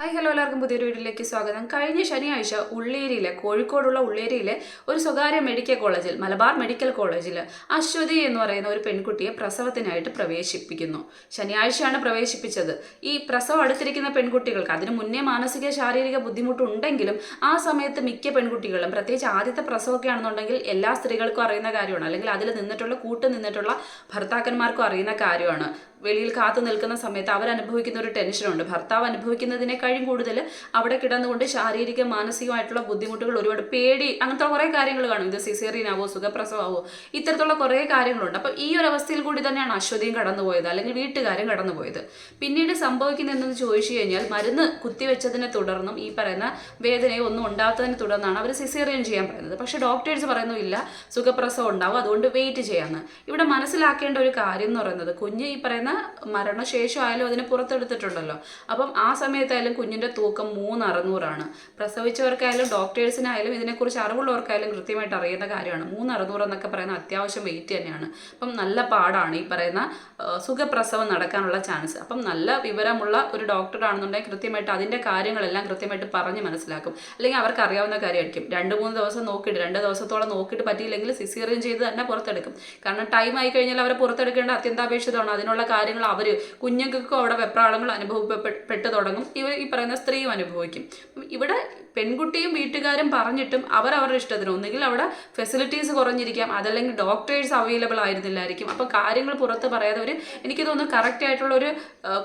Hi hello എല്ലാവർക്കും പുതിയൊരു വീഡിയോയിലേക്ക് സ്വാഗതം. കഴിഞ്ഞ ശനിയാഴ്ച ഉള്ളേരിയിലെ കോഴിക്കോടുള്ള ഉള്ളേരിയിലെ ഒരു സ്വകാര്യ മെഡിക്കൽ കോളേജിൽ മലബാർ മെഡിക്കൽ കോളേജിൽ അശ്വതി എന്ന് പറയുന്ന ഒരു പെൺകുട്ടിയെ പ്രസവത്തിനായിട്ട് പ്രവേശിപ്പിക്കുന്നു. ശനിയാഴ്ചയാണ് പ്രവേശിപ്പിച്ചത്. ഈ പ്രസവം അടുത്തിരിക്കുന്ന പെൺകുട്ടികൾക്ക് അതിന് മുന്നേ മാനസിക ശാരീരിക ബുദ്ധിമുട്ടുണ്ടെങ്കിലും ആ സമയത്ത് മിക്ക പെൺകുട്ടികളും പ്രത്യേകിച്ച് ആദ്യത്തെ പ്രസവമൊക്കെ ആണെന്നുണ്ടെങ്കിൽ എല്ലാ സ്ത്രീകൾക്കും അറിയുന്ന കാര്യമാണ്. അല്ലെങ്കിൽ അതിൽ നിന്നിട്ടുള്ള കൂട്ട് നിന്നിട്ടുള്ള ഭർത്താക്കന്മാർക്കും അറിയുന്ന കാര്യമാണ്. വെളിയിൽ കാത്തു നിൽക്കുന്ന സമയത്ത് അവരനുഭവിക്കുന്ന ഒരു ടെൻഷനുണ്ട്. ഭർത്താവ് അനുഭവിക്കുന്നതിനേക്കാളും കൂടുതൽ അവിടെ കിടന്നുകൊണ്ട് ശാരീരിക മാനസികമായിട്ടുള്ള ബുദ്ധിമുട്ടുകൾ ഒരുപാട് പേടി അങ്ങനത്തെ കുറേ കാര്യങ്ങൾ കാണും. ഇത് സിസേറിയനാവോ സുഖപ്രസവമാവോ ഇത്തരത്തിലുള്ള കുറേ കാര്യങ്ങളുണ്ട്. അപ്പം ഈ ഒരു അവസ്ഥയിൽ കൂടി തന്നെയാണ് അശ്വതിയും കടന്നുപോയത് അല്ലെങ്കിൽ വീട്ടുകാരും കടന്നുപോയത്. പിന്നീട് സംഭവിക്കുന്നതെന്ന് ചോദിച്ചു കഴിഞ്ഞാൽ മരുന്ന് കുത്തിവെച്ചതിനെ തുടർന്നും ഈ പറയുന്ന വേദനയെ ഒന്നും ഉണ്ടാകാത്തതിനെ തുടർന്നാണ് അവർ സിസേറിയൻ ചെയ്യാൻ പറയുന്നത്. പക്ഷേ ഡോക്ടേഴ്സ് പറയുന്നു ഇല്ല സുഖപ്രസവം ഉണ്ടാവും അതുകൊണ്ട് വെയിറ്റ് ചെയ്യാമെന്ന്. ഇവിടെ മനസ്സിലാക്കേണ്ട ഒരു കാര്യം എന്ന് പറയുന്നത് കുഞ്ഞ് ഈ പറയുന്ന മരണശേഷം ആയാലും അതിനെ പുറത്തെടുത്തിട്ടുണ്ടല്ലോ. അപ്പം ആ സമയത്തായാലും കുഞ്ഞിന്റെ തൂക്കം മൂന്ന് അറുന്നൂറാണ് പ്രസവിച്ചവർക്കായാലും ഡോക്ടേഴ്സിനായാലും ഇതിനെക്കുറിച്ച് അറിവുള്ളവർക്കായാലും കൃത്യമായിട്ട് അറിയുന്ന കാര്യമാണ്. മൂന്ന് അറുന്നൂറ് എന്നൊക്കെ പറയുന്ന അത്യാവശ്യം വെയിറ്റ് തന്നെയാണ്. അപ്പം നല്ല പാടാണ് ഈ പറയുന്ന സുഖപ്രസവം നടക്കാനുള്ള ചാൻസ് അപ്പം നല്ല വിവരമുള്ള ഒരു ഡോക്ടറാണെന്നുണ്ടെങ്കിൽ കൃത്യമായിട്ട് അതിന്റെ കാര്യങ്ങളെല്ലാം കൃത്യമായിട്ട് പറഞ്ഞ് മനസ്സിലാക്കും. അല്ലെങ്കിൽ അവർക്ക് അറിയാവുന്ന കാര്യമായിരിക്കും. രണ്ട് മൂന്ന് ദിവസം നോക്കിയിട്ട് രണ്ട് ദിവസത്തോളം നോക്കിയിട്ട് പറ്റിയില്ലെങ്കിൽ സിസേറിയൻ ചെയ്ത് തന്നെ പുറത്തെടുക്കും. കാരണം ടൈം ആയി കഴിഞ്ഞാൽ അവരെ പുറത്തെടുക്കേണ്ട അത്യന്താപേക്ഷിതമാണ്. അതിനുള്ള കാര്യങ്ങൾ അവർ കുഞ്ഞുങ്ങൾക്കും അവിടെ വെപ്രാളങ്ങൾ അനുഭവപ്പെട്ട് തുടങ്ങും. ഇവർ ഈ പറയുന്ന സ്ത്രീയും അനുഭവിക്കും. ഇവിടെ പെൺകുട്ടിയും വീട്ടുകാരും പറഞ്ഞിട്ടും അവർ അവരുടെ ഇഷ്ടത്തിന് ഒന്നുകിൽ അവിടെ ഫെസിലിറ്റീസ് കുറഞ്ഞിരിക്കാം അതല്ലെങ്കിൽ ഡോക്ടേഴ്സ് അവൈലബിൾ ആയിരുന്നില്ലായിരിക്കും. അപ്പോൾ കാര്യങ്ങൾ പുറത്ത് പറയാതെ ഒരു എനിക്ക് തോന്നുന്നു കറക്റ്റ് ആയിട്ടുള്ള ഒരു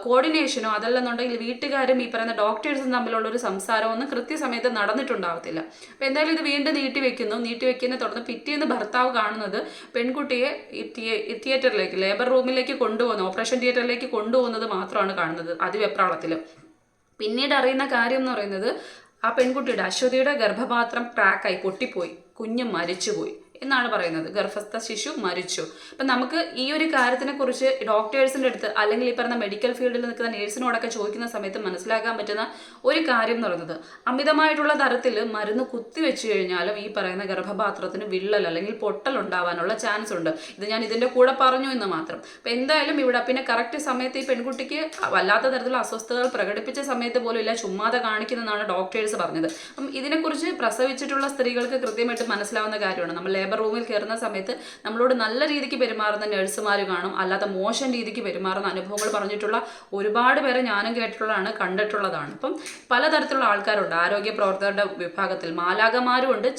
കോർഡിനേഷനോ അതല്ലെന്നുണ്ടെങ്കിൽ വീട്ടുകാരും ഈ പറയുന്ന ഡോക്ടേഴ്സും തമ്മിലുള്ള ഒരു സംസാരമോ ഒന്നും കൃത്യസമയത്ത് നടന്നിട്ടുണ്ടാവത്തില്ല. അപ്പോൾ എന്തായാലും ഇത് വീണ്ടും നീട്ടി വെക്കുന്നു. നീട്ടി വെക്കുന്നതിനെ തുടർന്ന് പിറ്റേന്ന് ഭർത്താവ് കാണുന്നത് പെൺകുട്ടിയെ തിയേറ്ററിലേക്ക് ലേബർ റൂമിലേക്ക് കൊണ്ടുപോകുന്നു. ഓപ്പറേഷൻ തിയേറ്ററിലേക്ക് കൊണ്ടുപോകുന്നത് മാത്രമാണ് കാണുന്നത് അതിവെപ്രാളത്തിൽ പിന്നീട് അറിയുന്ന കാര്യം എന്ന് പറയുന്നത് ആ പെൺകുട്ടിയുടെ അശ്വതിയുടെ ഗർഭപാത്രം ക്രാക്കായി പൊട്ടിപ്പോയി കുഞ്ഞ് മരിച്ചുപോയി. എന്നാണ് പറയുന്നത്. ഗർഭസ്ഥ ശിശു മരിച്ചു. അപ്പം നമുക്ക് ഈ ഒരു കാര്യത്തിനെ കുറിച്ച് ഡോക്ടേഴ്സിന്റെ അടുത്ത് അല്ലെങ്കിൽ ഈ പറഞ്ഞ മെഡിക്കൽ ഫീൽഡിൽ നിൽക്കുന്ന നേഴ്സിനോടൊക്കെ ചോദിക്കുന്ന സമയത്ത് മനസ്സിലാക്കാൻ പറ്റുന്ന ഒരു കാര്യം എന്ന് പറയുന്നത്. അമിതമായിട്ടുള്ള തരത്തിൽ മരുന്ന് കുത്തിവെച്ച് കഴിഞ്ഞാലും ഈ പറയുന്ന ഗർഭപാത്രത്തിന് വിള്ളൽ അല്ലെങ്കിൽ പൊട്ടൽ ഉണ്ടാവാനുള്ള ചാൻസ് ഉണ്ട്. ഇത് ഞാൻ ഇതിന്റെ കൂടെ പറഞ്ഞു എന്ന് മാത്രം. അപ്പം എന്തായാലും ഇവിടെ പിന്നെ കറക്റ്റ് സമയത്ത് ഈ പെൺകുട്ടിക്ക് വല്ലാത്ത തരത്തിലുള്ള അസ്വസ്ഥതകൾ പ്രകടിപ്പിച്ച സമയത്ത് പോലും ഇല്ല. ചുമ്മാതെ കാണിക്കുന്നതെന്നാണ് ഡോക്ടേഴ്സ് പറഞ്ഞത്. അപ്പം ഇതിനെക്കുറിച്ച് പ്രസവിച്ചിട്ടുള്ള സ്ത്രീകൾക്ക് കൃത്യമായിട്ട് മനസ്സിലാവുന്ന കാര്യമാണ്. നമ്മൾ ലേബർ റൂമിൽ കയറുന്ന സമയത്ത് നമ്മളോട് നല്ല രീതിക്ക് പെരുമാറുന്ന നഴ്സുമാർ കാണും. അല്ലാത്ത മോശം രീതിക്ക് പെരുമാറുന്ന അനുഭവങ്ങൾ പറഞ്ഞിട്ടുള്ള ഒരുപാട് പേരെ ഞാനും കേട്ടിട്ടുള്ളതാണ് കണ്ടിട്ടുള്ളതാണ്. അപ്പം പലതരത്തിലുള്ള ആൾക്കാരുണ്ട്. ആരോഗ്യ പ്രവർത്തകരുടെ വിഭാഗത്തിൽ മാലാകമാരും ഉണ്ട്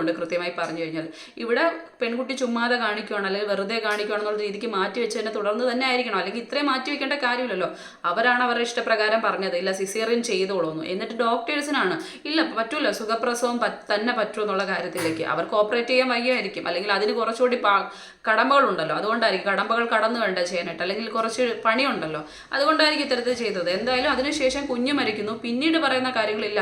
ഉണ്ട് കൃത്യമായി പറഞ്ഞു കഴിഞ്ഞാൽ. ഇവിടെ പെൺകുട്ടി ചുമ്മാതെ കാണിക്കുകയാണ് അല്ലെങ്കിൽ വെറുതെ കാണിക്കുകയാണ് എന്നുള്ള രീതിക്ക് മാറ്റി വെച്ചതിനെ തുടർന്ന് തന്നെ ആയിരിക്കണം. അല്ലെങ്കിൽ ഇത്രയും മാറ്റി വെക്കേണ്ട കാര്യമില്ലല്ലോ. അവരാണ് അവരുടെ ഇഷ്ടപ്രകാരം പറഞ്ഞത്. ഇല്ല സിസേറിയൻ ചെയ്തോളൂന്നു. എന്നിട്ട് ഡോക്ടേഴ്സിനാണ് ഇല്ല പറ്റൂല. സുഖപ്രസവം തന്നെ പറ്റൂ എന്നുള്ള കാര്യത്തിലേക്ക്. അവർക്ക് ഓപ്പറേറ്റ് ചെയ്യാൻ വയ്യായിരിക്കും അല്ലെങ്കിൽ അതിന് കുറച്ചുകൂടി കടമ്പകൾ ഉണ്ടല്ലോ അതുകൊണ്ടായിരിക്കും കടമ്പകൾ കടന്നു വേണ്ട ചെയ്യാനായിട്ട്. അല്ലെങ്കിൽ കുറച്ച് പണിയുണ്ടല്ലോ. അതുകൊണ്ടായിരിക്കും ഇത്തരത്തിൽ ചെയ്തത്. എന്തായാലും അതിനുശേഷം കുഞ്ഞ് മരിക്കുന്നു. പിന്നീട് പറയുന്ന കാര്യങ്ങളില്ല.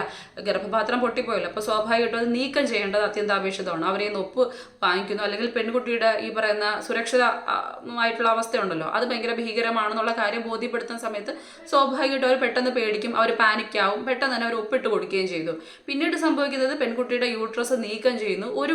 ഗർഭപാത്രം പൊട്ടിപ്പോയല്ലോ. അപ്പോൾ സ്വാഭാവികമായിട്ടും അത് നീക്കം ചെയ്യേണ്ടത് അത്യന്താപേക്ഷിതമാണ്. അവരെ ഒപ്പ് വാങ്ങിക്കുന്നു. അല്ലെങ്കിൽ പെൺകുട്ടിയുടെ ഈ പറയുന്ന സുരക്ഷിതമായിട്ടുള്ള അവസ്ഥയുണ്ടല്ലോ. അത് ഭയങ്കര ഭീകരമാണെന്നുള്ള കാര്യം ബോധ്യപ്പെടുത്തുന്ന സമയത്ത് സ്വാഭാവികമായിട്ടും അവർ പെട്ടെന്ന് പേടിക്കും. അവർ പാനിക്കാവും. പെട്ടെന്ന് തന്നെ അവർ ഒപ്പിട്ട് കൊടുക്കുകയും ചെയ്തു. പിന്നീട് സംഭവിക്കുന്നത് പെൺകുട്ടിയുടെ യൂട്രസ് നീക്കം ചെയ്യുന്നു. ഒരു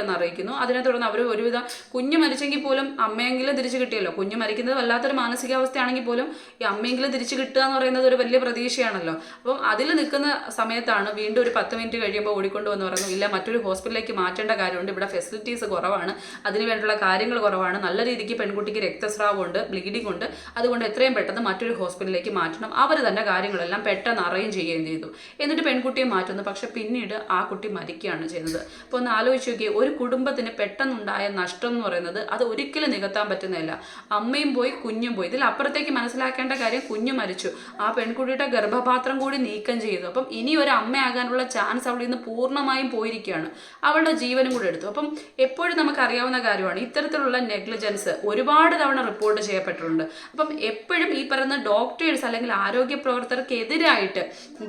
കുഴപ്പമില്ലെന്ന് അറിയിക്കുന്നു. അതിനെ തുടർന്ന് അവർ ഒരുവിധം കുഞ്ഞ് മരിച്ചെങ്കിൽ പോലും അമ്മയെങ്കിലും തിരിച്ചു കിട്ടിയല്ലോ. കുഞ്ഞ് മരിക്കുന്നത് വല്ലാത്തൊരു മാനസികാവസ്ഥയാണെങ്കിൽ പോലും ഈ അമ്മയെങ്കിലും തിരിച്ചു കിട്ടുക എന്ന് പറയുന്നത് ഒരു വലിയ പ്രതീക്ഷയാണല്ലോ. അപ്പം അതിൽ നിൽക്കുന്ന സമയത്താണ് വീണ്ടും ഒരു പത്ത് മിനിറ്റ് കഴിയുമ്പോൾ ഓടിക്കൊണ്ട് വന്ന് പറഞ്ഞു ഇല്ല മറ്റൊരു ഹോസ്പിറ്റലിലേക്ക് മാറ്റേണ്ട കാര്യമുണ്ട്. ഇവിടെ ഫെസിലിറ്റീസ് കുറവാണ്. അതിന് വേണ്ടിയുള്ള കാര്യങ്ങൾ കുറവാണ്. നല്ല രീതിക്ക് പെൺകുട്ടിക്ക് രക്തസ്രാവമുണ്ട് ബ്ലീഡിംഗ് ഉണ്ട്. അതുകൊണ്ട് എത്രയും പെട്ടെന്ന് മറ്റൊരു ഹോസ്പിറ്റലിലേക്ക് മാറ്റണം. അവർ തന്നെ കാര്യങ്ങളെല്ലാം പെട്ടെന്ന് അറേഞ്ച് ചെയ്യുകയും ചെയ്തു. എന്നിട്ട് പെൺകുട്ടിയെ മാറ്റുന്നു. പക്ഷെ പിന്നീട് ആ കുട്ടി മരിക്കുകയാണ് ചെയ്യുന്നത്. അപ്പോൾ ഒന്ന് ആലോചിച്ച് നോക്കിയാൽ ഒരു കുടുംബത്തിന് പെട്ടെന്നുണ്ടായ നഷ്ടം എന്ന് പറയുന്നത് അത് ഒരിക്കലും നികത്താൻ പറ്റുന്നില്ല അമ്മയും പോയി കുഞ്ഞും പോയി. ഇതിൽ അപ്പുറത്തേക്ക് മനസ്സിലാക്കേണ്ട കാര്യം കുഞ്ഞു മരിച്ചു. ആ പെൺകുട്ടിയുടെ ഗർഭപാത്രം കൂടി നീക്കം ചെയ്തു. അപ്പം ഇനി ഒരു അമ്മയാകാനുള്ള ചാൻസ് അവളിൽ നിന്ന് പൂർണമായും പോയിരിക്കുകയാണ്. അവളുടെ ജീവനും കൂടി എടുത്തു. അപ്പം എപ്പോഴും നമുക്ക് അറിയാവുന്ന കാര്യമാണ് ഇത്തരത്തിലുള്ള നെഗ്ലിജൻസ് ഒരുപാട് തവണ റിപ്പോർട്ട് ചെയ്യപ്പെട്ടിട്ടുണ്ട്. അപ്പം എപ്പോഴും ഈ പറയുന്ന ഡോക്ടേഴ്സ് അല്ലെങ്കിൽ ആരോഗ്യ പ്രവർത്തകർക്കെതിരായിട്ട്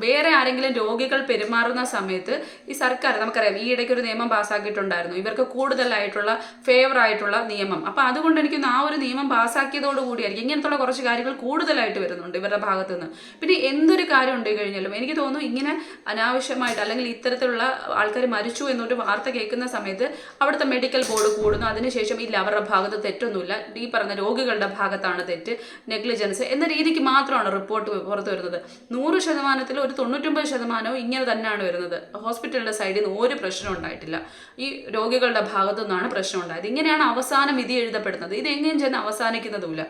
വേറെ ആരെങ്കിലും രോഗികൾ പെരുമാറുന്ന സമയത്ത് ഈ സർക്കാർ നമുക്കറിയാം ഈ ഇടയ്ക്ക് ഒരു നിയമം പാസ്സാക്കിയിട്ടുണ്ടായിരുന്നു ഉണ്ടായിരുന്നു. ഇവർക്ക് കൂടുതലായിട്ടുള്ള ഫേവർ ആയിട്ടുള്ള നിയമം. അപ്പോൾ അതുകൊണ്ട് എനിക്ക് ആ ഒരു നിയമം പാസ്സാക്കിയതോടുകൂടിയായിരിക്കും ഇങ്ങനത്തുള്ള കുറച്ച് കാര്യങ്ങൾ കൂടുതലായിട്ട് വരുന്നുണ്ട് ഇവരുടെ ഭാഗത്തു നിന്ന് പിന്നെ എന്തൊരു കാര്യം ഉണ്ട് കഴിഞ്ഞാലും എനിക്ക് തോന്നുന്നു ഇങ്ങനെ അനാവശ്യമായിട്ട് അല്ലെങ്കിൽ ഇത്തരത്തിലുള്ള ആൾക്കാർ മരിച്ചു എന്നൊരു വാർത്ത കേൾക്കുന്ന സമയത്ത് അവിടുത്തെ മെഡിക്കൽ ബോർഡ് കൂടുന്നു. അതിനുശേഷം ഇല്ല അവരുടെ ഭാഗത്ത് തെറ്റൊന്നുമില്ല. ഈ പറഞ്ഞ രോഗികളുടെ ഭാഗത്താണ് തെറ്റ് നെഗ്ലിജൻസ് എന്ന രീതിക്ക് മാത്രമാണ് റിപ്പോർട്ട് പുറത്തു വരുന്നത്. നൂറ് ശതമാനത്തിൽ ഒരു തൊണ്ണൂറ്റൊമ്പത് ശതമാനവും ഇങ്ങനെ തന്നെയാണ് വരുന്നത്. ഹോസ്പിറ്റലിന്റെ സൈഡിൽ നിന്ന് ഒരു പ്രശ്നം ഉണ്ടായിട്ടില്ല. ഈ രോഗികളുടെ ഭാഗത്തു നിന്നാണ് പ്രശ്നം ഉണ്ടായത്. ഇങ്ങനെയാണ് അവസാനം വിധി എഴുതപ്പെടുന്നത്. ഇത് എങ്ങനെയും ചെന്ന് അവസാനിക്കുന്നതുമില്ല.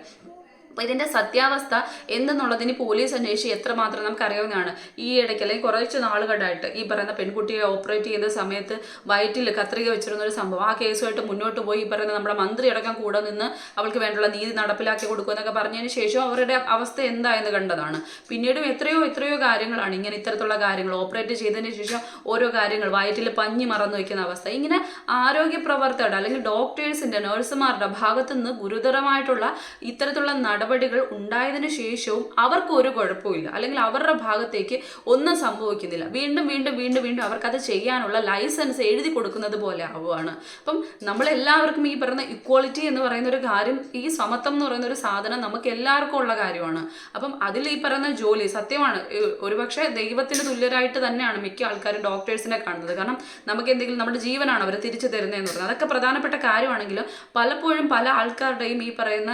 ഇതിന്റെ സത്യാവസ്ഥ എന്തെന്നുള്ളതിന് പോലീസ് അന്വേഷിച്ച് എത്രമാത്രം നമുക്കറിയാവുന്നതാണ്. ഈ ഇടയ്ക്ക് അല്ലെങ്കിൽ കുറച്ച് നാളുകളായിട്ട് ഈ പറയുന്ന പെൺകുട്ടിയെ ഓപ്പറേറ്റ് ചെയ്യുന്ന സമയത്ത് വയറ്റിൽ കത്രിക വെച്ചിരുന്ന ഒരു സംഭവം. ആ കേസുമായിട്ട് മുന്നോട്ട് പോയി ഈ പറയുന്ന നമ്മുടെ മന്ത്രി അടക്കം കൂടെ നിന്ന് അവൾക്ക് വേണ്ടുള്ള നീതി നടപ്പിലാക്കി കൊടുക്കുമെന്നൊക്കെ പറഞ്ഞതിന് ശേഷം അവരുടെ അവസ്ഥ എന്തായെന്ന് കണ്ടതാണ്. പിന്നീടും എത്രയോ എത്രയോ കാര്യങ്ങളാണ് ഇങ്ങനെ ഇത്തരത്തിലുള്ള കാര്യങ്ങൾ ഓപ്പറേറ്റ് ചെയ്തതിന് ശേഷം ഓരോ കാര്യങ്ങൾ വയറ്റിൽ പഞ്ഞി മറന്നു വയ്ക്കുന്ന അവസ്ഥ. ഇങ്ങനെ ആരോഗ്യ പ്രവർത്തകരുടെ അല്ലെങ്കിൽ ഡോക്ടേഴ്സിന്റെ നഴ്സുമാരുടെ ഭാഗത്തു നിന്ന് ഗുരുതരമായിട്ടുള്ള ഇത്തരത്തിലുള്ള നടപടികൾ ഉണ്ടായതിനു ശേഷവും അവർക്ക് ഒരു കുഴപ്പമില്ല അല്ലെങ്കിൽ അവരുടെ ഭാഗത്തേക്ക് ഒന്നും സംഭവിക്കുന്നില്ല. വീണ്ടും വീണ്ടും വീണ്ടും വീണ്ടും അവർക്കത് ചെയ്യാനുള്ള ലൈസൻസ് എഴുതി കൊടുക്കുന്നത് പോലെ ആവുകയാണ് അപ്പം നമ്മളെല്ലാവർക്കും ഈ പറയുന്ന ഇക്വാളിറ്റി എന്ന് പറയുന്ന ഒരു കാര്യം ഈ സമത്വം എന്ന് പറയുന്ന ഒരു സാധനം നമുക്ക് എല്ലാവർക്കും ഉള്ള കാര്യമാണ്. അപ്പം അതിൽ ഈ പറയുന്ന ജോലി സത്യമാണ്. ഒരുപക്ഷെ ദൈവത്തിന് തുല്യരായിട്ട് തന്നെയാണ് മിക്ക ആൾക്കാരും ഡോക്ടേഴ്സിനെ കാണുന്നത്. കാരണം നമുക്ക് എന്തെങ്കിലും നമ്മുടെ ജീവനാണ് അവർ തിരിച്ചു തരുന്നതെന്ന് പറയുന്നത് അതൊക്കെ പ്രധാനപ്പെട്ട കാര്യമാണെങ്കിലും പലപ്പോഴും പല ആൾക്കാരുടെയും ഈ പറയുന്ന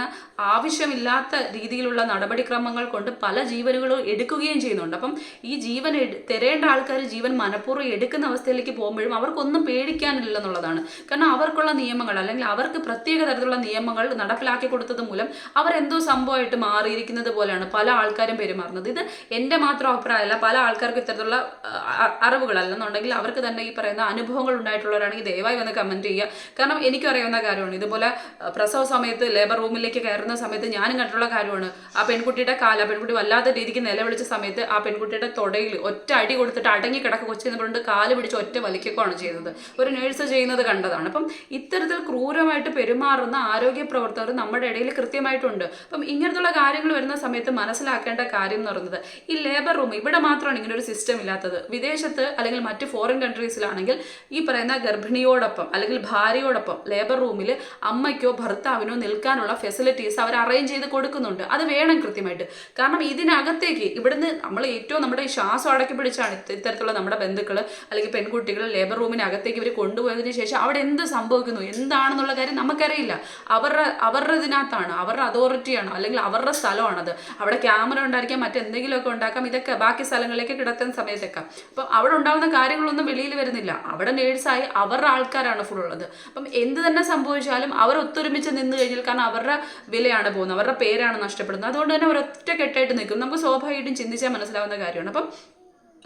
ആവശ്യമില്ലാത്ത രീതിയിലുള്ള നടപടിക്രമങ്ങൾ കൊണ്ട് പല ജീവനുകളും എടുക്കുകയും ചെയ്യുന്നുണ്ട്. അപ്പം ഈ ജീവൻ തരേണ്ട ആൾക്കാർ ജീവൻ മനഃപൂർവം എടുക്കുന്ന അവസ്ഥയിലേക്ക് പോകുമ്പോഴും അവർക്കൊന്നും പേടിക്കാനില്ല എന്നുള്ളതാണ് കാരണം അവർക്കുള്ള നിയമങ്ങൾ അല്ലെങ്കിൽ അവർക്ക് പ്രത്യേക തരത്തിലുള്ള നിയമങ്ങൾ നടപ്പിലാക്കി കൊടുത്തത് മൂലം അവരെന്തോ സംഭവമായിട്ട് മാറിയിരിക്കുന്നത് പോലെയാണ് പല ആൾക്കാരും പെരുമാറുന്നത്. ഇത് എന്റെ മാത്രം അഭിപ്രായമല്ല പല ആൾക്കാർക്കും ഇത്തരത്തിലുള്ള അറിവുകളല്ലെന്നുണ്ടെങ്കിൽ അവർക്ക് തന്നെ ഈ പറയുന്ന അനുഭവങ്ങൾ ഉണ്ടായിട്ടുള്ളവരാണെങ്കിൽ ദയവായി വന്ന് കമന്റ് ചെയ്യുക. കാരണം എനിക്കറിയാവുന്ന കാര്യമാണ് ഇതുപോലെ പ്രസവ സമയത്ത് ലേബർ റൂമിലേക്ക് കയറുന്ന സമയത്ത് ഞാനും കണ്ടിട്ടുള്ള കാര്യമാണ്. ആ പെൺകുട്ടിയുടെ കാല പെൺകുട്ടി വല്ലാത്ത രീതിക്ക് നിലവിളിച്ച സമയത്ത് ആ പെൺകുട്ടിയുടെ തൊടയിൽ ഒറ്റ അടി കൊടുത്തിട്ട് അടങ്ങി കിടക്ക കൊച്ചു നിന്നുകൊണ്ട് കാൽ പിടിച്ച് ഒറ്റ വലിക്കുകയാണ് ചെയ്തത് ഒരു നേഴ്സ് ചെയ്യുന്നത് കണ്ടതാണ്. അപ്പം ഇത്തരത്തിൽ ക്രൂരമായിട്ട് പെരുമാറുന്ന ആരോഗ്യ പ്രവർത്തകർ നമ്മുടെ ഇടയിൽ കൃത്യമായിട്ടുണ്ട്. അപ്പം ഇങ്ങനത്തുള്ള കാര്യങ്ങൾ വരുന്ന സമയത്ത് മനസ്സിലാക്കേണ്ട കാര്യം എന്ന് പറയുന്നത് ഈ ലേബർ റൂം ഇവിടെ മാത്രമാണ് ഇങ്ങനെ ഒരു സിസ്റ്റം ഇല്ലാത്തത്. വിദേശത്ത് അല്ലെങ്കിൽ മറ്റ് ഫോറിൻ കൺട്രീസിലാണെങ്കിൽ ഈ പറയുന്ന ഗർഭിണിയോടൊപ്പം അല്ലെങ്കിൽ ഭാര്യയോടൊപ്പം ലേബർ റൂമിൽ അമ്മയ്ക്കോ ഭർത്താവിനോ നിൽക്കാനുള്ള ഫെസിലിറ്റീസ് അവർ അറേഞ്ച് ചെയ്ത് കൊടുക്കുന്നുണ്ട്. അത് വേണം കൃത്യമായിട്ട്. കാരണം ഇതിനകത്തേക്ക് ഇവിടുന്ന് നമ്മൾ ഏറ്റവും നമ്മുടെ ഈ ശ്വാസം അടക്കി പിടിച്ചാണ് ഇത്ത- ഇത്തരത്തിലുള്ള നമ്മുടെ ബന്ധുക്കൾ അല്ലെങ്കിൽ പെൺകുട്ടികൾ ലേബർ റൂമിനകത്തേക്ക് ഇവർ കൊണ്ടുപോയതിനു ശേഷം അവിടെ എന്ത് സംഭവിക്കുന്നു എന്താണെന്നുള്ള കാര്യം നമുക്കറിയില്ല. അവരുടെ അവരുടെ ഇതിനകത്താണ് അവരുടെ അതോറിറ്റിയാണ് അല്ലെങ്കിൽ അവരുടെ സ്ഥലമാണത്. അവിടെ ക്യാമറ ഉണ്ടായിരിക്കാം മറ്റെന്തെങ്കിലുമൊക്കെ ഉണ്ടാക്കാം ഇതൊക്കെ ബാക്കി സ്ഥലങ്ങളിലേക്ക് കിടത്തുന്ന സമയത്തൊക്കെ. അപ്പം അവിടെ ഉണ്ടാകുന്ന കാര്യങ്ങളൊന്നും വെളിയിൽ വരുന്നില്ല. അവിടെ നേഴ്സായി അവരുടെ ആൾക്കാരാണ് ഫുൾ ഉള്ളത്. അപ്പം എന്ത് തന്നെ സംഭവിച്ചാലും അവർ ഒത്തൊരുമിച്ച് നിന്ന് കഴിഞ്ഞാൽ കാരണം അവരുടെ വിലയാണ് പോകുന്നത്. അവരുടെ പേരാണ് നഷ്ടപ്പെടുന്നത്. അതുകൊണ്ട് തന്നെ ഒരൊറ്റ കെട്ടായിട്ട് നിൽക്കും. നമുക്ക് സ്വാഭാവികമായിട്ടും ചിന്തിച്ചാൽ മനസ്സിലാവുന്ന കാര്യമാണ്. അപ്പം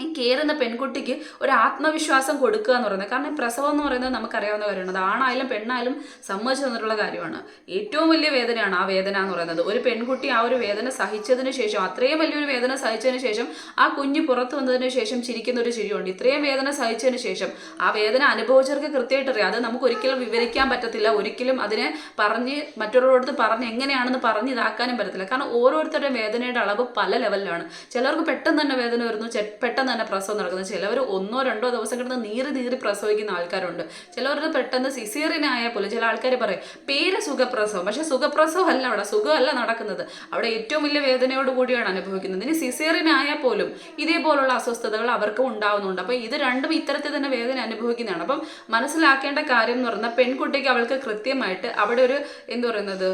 ഈ കയറുന്ന പെൺകുട്ടിക്ക് ഒരു ആത്മവിശ്വാസം കൊടുക്കുക എന്ന് പറയുന്നത്. കാരണം പ്രസവം എന്ന് പറയുന്നത് നമുക്കറിയാവുന്ന കാര്യമാണ്. അത് ആണായാലും പെണ്ണായാലും സമ്മതിച്ചു തന്നിട്ടുള്ള കാര്യമാണ്. ഏറ്റവും വലിയ വേദനയാണ് ആ വേദന എന്ന് പറയുന്നത്. ഒരു പെൺകുട്ടി ആ ഒരു വേദന സഹിച്ചതിന് ശേഷം അത്രയും വലിയൊരു വേദന സഹിച്ചതിന് ശേഷം ആ കുഞ്ഞ് പുറത്തു വന്നതിന് ശേഷം ചിരിക്കുന്ന ഒരു ചിരിയുണ്ട്. ഇത്രയും വേദന സഹിച്ചതിന് ശേഷം ആ വേദന അനുഭവിച്ചവർക്ക് കൃത്യമായിട്ട് അറിയാം അത് നമുക്ക് ഒരിക്കലും വിവരിക്കാൻ പറ്റത്തില്ല. ഒരിക്കലും അതിനെ പറഞ്ഞ് മറ്റുള്ളവരടുത്ത് പറഞ്ഞ് എങ്ങനെയാണെന്ന് പറഞ്ഞ് ഇതാക്കാനും പറ്റത്തില്ല. കാരണം ഓരോരുത്തരുടെ വേദനയുടെ അളവ് പല ലെവലിലാണ് ചിലർക്ക് പെട്ടെന്ന് തന്നെ വേദന വരുന്നു. ചെ- പെട്ടെന്ന് തന്നെ പ്രസവം നടക്കുന്നത്. ചിലവർ ഒന്നോ രണ്ടോ ദിവസം കിടന്ന് നീറി നീറി പ്രസവിക്കുന്ന ആൾക്കാരുണ്ട്. ചിലവർക്ക് പെട്ടെന്ന് സിസേറിയൻ പോലെ ചില ആൾക്കാർ പറയും പേര് സുഖപ്രസവം. പക്ഷെ സുഖപ്രസവം അല്ല അവിടെ സുഖമല്ല നടക്കുന്നത്. അവിടെ ഏറ്റവും വലിയ വേദനയോട് കൂടിയാണ് അനുഭവിക്കുന്നത്. ഇനി സിസേറിയൻ ആയാൽ പോലും ഇതേപോലുള്ള അസ്വസ്ഥതകൾ അവർക്കും ഉണ്ടാവുന്നുണ്ട്. അപ്പോൾ ഇത് രണ്ടും ഇത്തരത്തിൽ തന്നെ വേദന അനുഭവിക്കുന്നതാണ്. അപ്പം മനസ്സിലാക്കേണ്ട കാര്യം എന്ന് പറഞ്ഞാൽ പെൺകുട്ടിക്ക് അവൾക്ക് കൃത്യമായിട്ട് അവിടെ ഒരു എന്തു പറയുന്നത്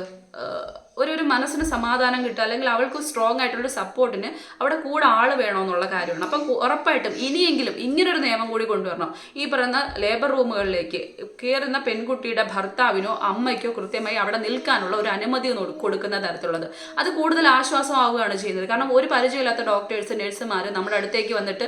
ഒരു ഒരു മനസ്സിന് സമാധാനം കിട്ടുക അല്ലെങ്കിൽ അവൾക്ക് സ്ട്രോങ് ആയിട്ടുള്ള സപ്പോർട്ടിന് അവിടെ കൂടെ ആൾ വേണമെന്നുള്ള കാര്യമാണ്. അപ്പം ഉറപ്പായിട്ടും ഇനിയെങ്കിലും ഇങ്ങനൊരു നിയമം കൂടി കൊണ്ടുവരണം. ഈ പറയുന്ന ലേബർ റൂമുകളിലേക്ക് കയറുന്ന പെൺകുട്ടിയുടെ ഭർത്താവിനോ അമ്മയ്ക്കോ കൃത്യമായി അവിടെ നിൽക്കാനുള്ള ഒരു അനുമതി കൊടുക്കുന്ന തരത്തിലുള്ളത്. അത് കൂടുതൽ ആശ്വാസമാവുകയാണ് ചെയ്യുന്നത്. കാരണം ഒരു പരിചയമില്ലാത്ത ഡോക്ടേഴ്സ് നഴ്സുമാർ നമ്മുടെ അടുത്തേക്ക് വന്നിട്ട്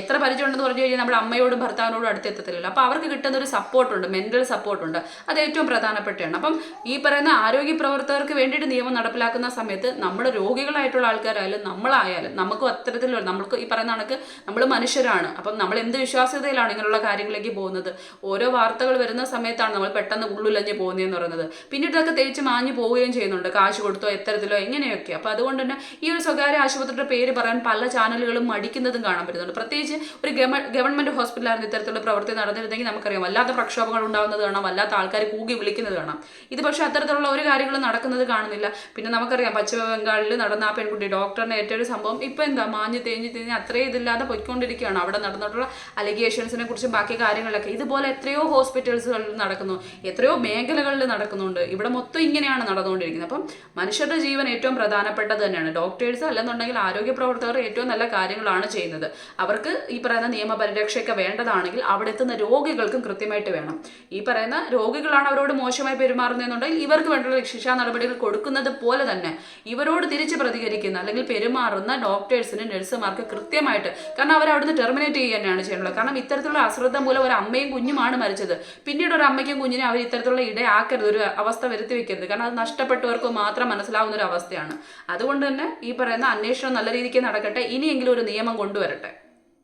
എത്ര പരിചയം ഉണ്ടെന്ന് പറഞ്ഞു കഴിഞ്ഞാൽ നമ്മുടെ അമ്മയോടും ഭർത്താവിനോടും അടുത്ത് എത്തത്തില്ലല്ലോ. അപ്പോൾ അവർക്ക് കിട്ടുന്ന ഒരു സപ്പോർട്ടുണ്ട് മെന്റൽ സപ്പോർട്ടുണ്ട് അത് ഏറ്റവും പ്രധാനപ്പെട്ടതാണ് അപ്പം ഈ പറയുന്ന ആരോഗ്യ പ്രവർത്തകർക്ക് വേണ്ടിയിട്ട് വേണ്ടിയിട്ട് നിയമം നടപ്പിലാക്കുന്ന സമയത്ത് നമ്മുടെ രോഗികളായിട്ടുള്ള ആൾക്കാരായാലും നമ്മളായാലും നമുക്ക് അത്തരത്തിലുള്ള നമ്മൾക്ക് ഈ പറയുന്ന കണക്ക് നമ്മൾ മനുഷ്യരാണ്. അപ്പം നമ്മൾ എന്ത് വിശ്വാസ്യതയിലാണ് ഇങ്ങനെയുള്ള കാര്യങ്ങളിലേക്ക് പോകുന്നത്? ഓരോ വാർത്തകൾ വരുന്ന സമയത്താണ് നമ്മൾ പെട്ടെന്ന് ഉള്ളുലഞ്ഞ് പോകുന്നതെന്ന് പറയുന്നത്. പിന്നീട് ഇതൊക്കെ തേച്ച് മാഞ്ഞു പോവുകയും ചെയ്യുന്നുണ്ട്. കാശ് കൊടുത്തോ എത്തരത്തിലോ എങ്ങനെയൊക്കെ. അപ്പോൾ അതുകൊണ്ട് തന്നെ ഈ ഒരു സ്വകാര്യ ആശുപത്രിയുടെ പേര് പറയാൻ പല ചാനലുകളും മടിക്കുന്നതും കാണാൻ പറ്റുന്നുണ്ട്. പ്രത്യേകിച്ച് ഒരു ഗവ ഗവൺമെന്റ് ഹോസ്പിറ്റലായിരുന്നു ഇത്തരത്തിലുള്ള പ്രവൃത്തി നടന്നിരുന്നെങ്കിൽ നമുക്കറിയാം. വല്ലാത്ത പ്രക്ഷോഭങ്ങൾ ഉണ്ടാകുന്നത് കാണാം. വല്ലാത്ത ആൾക്കാർ കൂകി വിളിക്കുന്നത് കാണാം. ഇത് പക്ഷേ അത്തരത്തിലുള്ള ഒരു കാര്യങ്ങളും നടക്കുന്നത് കാണുന്നില്ല. പിന്നെ നമുക്കറിയാം പശ്ചിമ ബംഗാളിൽ നടന്ന ആ പെൺകുട്ടി ഡോക്ടറിനെ ഏറ്റൊരു സംഭവം ഇപ്പം എന്താ മാഞ്ഞ് തേഞ്ഞ് തേഞ്ഞ് അത്രയും ഇതില്ലാതെ പൊയ്ക്കൊണ്ടിരിക്കുകയാണ്. അവിടെ നടന്നിട്ടുള്ള അലിഗേഷൻസിനെ കുറിച്ചും ബാക്കി കാര്യങ്ങളൊക്കെ ഇതുപോലെ എത്രയോ ഹോസ്പിറ്റൽസുകളിൽ നടക്കുന്നു. എത്രയോ മേഖലകളിൽ നടക്കുന്നുണ്ട്. ഇവിടെ മൊത്തം ഇങ്ങനെയാണ് നടന്നുകൊണ്ടിരിക്കുന്നത്. അപ്പം മനുഷ്യരുടെ ജീവൻ ഏറ്റവും പ്രധാനപ്പെട്ടത് തന്നെയാണ്. ഡോക്ടേഴ്സ് അല്ലെന്നുണ്ടെങ്കിൽ ആരോഗ്യ പ്രവർത്തകർ ഏറ്റവും നല്ല കാര്യങ്ങളാണ് ചെയ്യുന്നത്. അവർക്ക് ഈ പറയുന്ന നിയമപരിരക്ഷയൊക്കെ വേണ്ടതാണെങ്കിൽ അവിടെ എത്തുന്ന രോഗികൾക്കും കൃത്യമായിട്ട് വേണം. ഈ പറയുന്ന രോഗികളാണ് അവരോട് മോശമായി പെരുമാറുന്നതെന്നുണ്ടെങ്കിൽ ഇവർക്ക് വേണ്ടിയുള്ള ശിക്ഷാ നടപടികൾ കൊടുക്കുന്നത് പോലെ തന്നെ ഇവരോട് തിരിച്ച് പ്രതികരിക്കുന്ന അല്ലെങ്കിൽ പെരുമാറുന്ന ഡോക്ടേഴ്സിന് നഴ്സുമാർക്ക് കൃത്യമായിട്ട് കാരണം അവർ അവിടുന്ന് ടെർമിനേറ്റ് ചെയ്യുക തന്നെയാണ് ചെയ്യുന്നത്. കാരണം ഇത്തരത്തിലുള്ള അശ്രദ്ധ മൂലം ഒരു അമ്മയും കുഞ്ഞുമാണ് മരിച്ചത്. പിന്നീട് ഒരു അമ്മയ്ക്കും കുഞ്ഞിനെ അവർ ഇത്തരത്തിലുള്ള ഇടയാക്കരുത് ഒരു അവസ്ഥ വരുത്തി വെക്കരുത്. കാരണം അത് നഷ്ടപ്പെട്ടവർക്ക് മാത്രം മനസ്സിലാവുന്ന ഒരു അവസ്ഥയാണ്. അതുകൊണ്ട് തന്നെ ഈ പറയുന്ന അന്വേഷണം നല്ല രീതിക്ക് നടക്കട്ടെ. ഇനിയെങ്കിലും ഒരു നിയമം കൊണ്ടുവരട്ടെ.